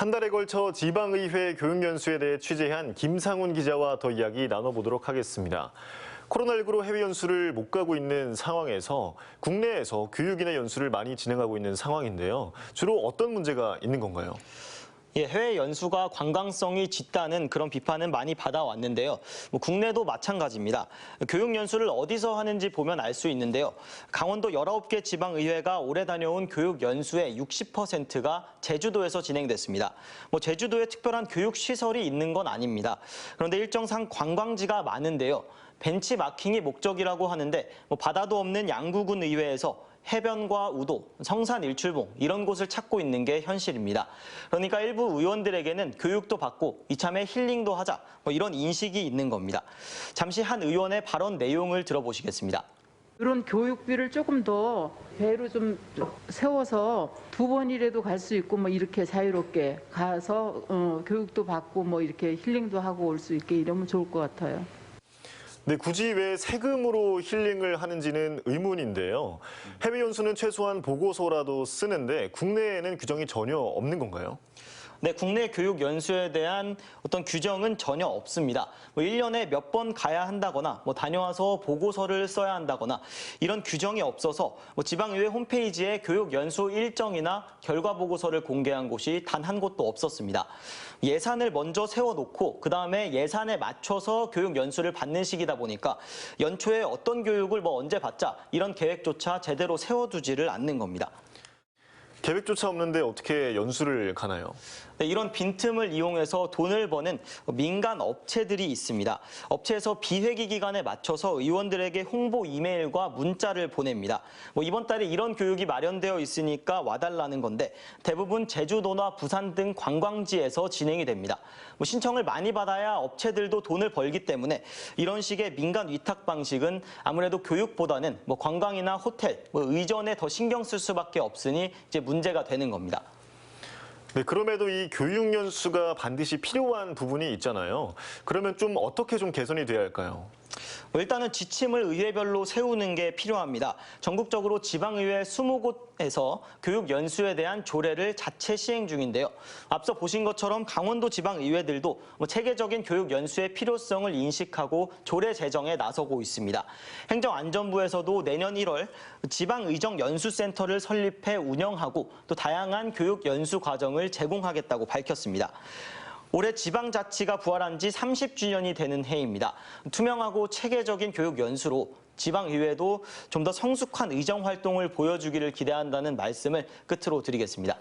한 달에 걸쳐 지방의회 교육연수에 대해 취재한 김상훈 기자와 더 이야기 나눠보도록 하겠습니다. 코로나19로 해외 연수를 못 가고 있는 상황에서 국내에서 교육이나 연수를 많이 진행하고 있는 상황인데요. 주로 어떤 문제가 있는 건가요? 예, 해외 연수가 관광성이 짙다는 그런 비판은 많이 받아왔는데요. 뭐 국내도 마찬가지입니다. 교육 연수를 어디서 하는지 보면 알 수 있는데요. 강원도 19개 지방의회가 올해 다녀온 교육 연수의 60%가 제주도에서 진행됐습니다. 뭐 제주도에 특별한 교육 시설이 있는 건 아닙니다. 그런데 일정상 관광지가 많은데요. 벤치마킹이 목적이라고 하는데 뭐 바다도 없는 양구군 의회에서 해변과 우도, 성산 일출봉 이런 곳을 찾고 있는 게 현실입니다. 그러니까 일부 의원들에게는 교육도 받고 이참에 힐링도 하자 뭐 이런 인식이 있는 겁니다. 잠시 한 의원의 발언 내용을 들어보시겠습니다. 이런 교육비를 조금 더 배로 좀 세워서 두 번이라도 갈 수 있고 뭐 이렇게 자유롭게 가서 어, 교육도 받고 뭐 이렇게 힐링도 하고 올 수 있게 이러면 좋을 것 같아요. 네, 굳이 왜 세금으로 힐링을 하는지는 의문인데요. 해외 연수는 최소한 보고서라도 쓰는데 국내에는 규정이 전혀 없는 건가요? 네, 국내 교육 연수에 대한 어떤 규정은 전혀 없습니다. 뭐 1년에 몇 번 가야 한다거나 뭐 다녀와서 보고서를 써야 한다거나 이런 규정이 없어서 뭐 지방의회 홈페이지에 교육 연수 일정이나 결과 보고서를 공개한 곳이 단 한 곳도 없었습니다. 예산을 먼저 세워놓고 그다음에 예산에 맞춰서 교육 연수를 받는 시기다 보니까 연초에 어떤 교육을 뭐 언제 받자 이런 계획조차 제대로 세워두지를 않는 겁니다. 계획조차 없는데 어떻게 연수를 가나요? 네, 이런 빈틈을 이용해서 돈을 버는 민간 업체들이 있습니다. 업체에서 비회기 기간에 맞춰서 의원들에게 홍보 이메일과 문자를 보냅니다. 뭐 이번 달에 이런 교육이 마련되어 있으니까 와달라는 건데 대부분 제주도나 부산 등 관광지에서 진행이 됩니다. 뭐 신청을 많이 받아야 업체들도 돈을 벌기 때문에 이런 식의 민간 위탁 방식은 아무래도 교육보다는 뭐 관광이나 호텔, 뭐 의전에 더 신경 쓸 수밖에 없으니 이제 문제가 되는 겁니다. 네, 그럼에도 이 교육 연수가 반드시 필요한 부분이 있잖아요. 그러면 좀 어떻게 좀 개선이 돼야 할까요? 뭐 일단은 지침을 의회별로 세우는 게 필요합니다. 전국적으로 지방의회 20곳에서 교육 연수에 대한 조례를 자체 시행 중인데요. 앞서 보신 것처럼 강원도 지방의회들도 뭐 체계적인 교육 연수의 필요성을 인식하고 조례 제정에 나서고 있습니다. 행정안전부에서도 내년 1월 지방의정 연수센터를 설립해 운영하고 또 다양한 교육 연수 과정을 제공하겠다고 밝혔습니다. 올해 지방자치가 부활한 지 30주년이 되는 해입니다. 투명하고 체계적인 교육 연수로 지방의회도 좀 더 성숙한 의정 활동을 보여주기를 기대한다는 말씀을 끝으로 드리겠습니다.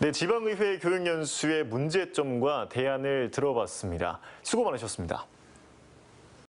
네, 지방의회 교육 연수의 문제점과 대안을 들어봤습니다. 수고 많으셨습니다.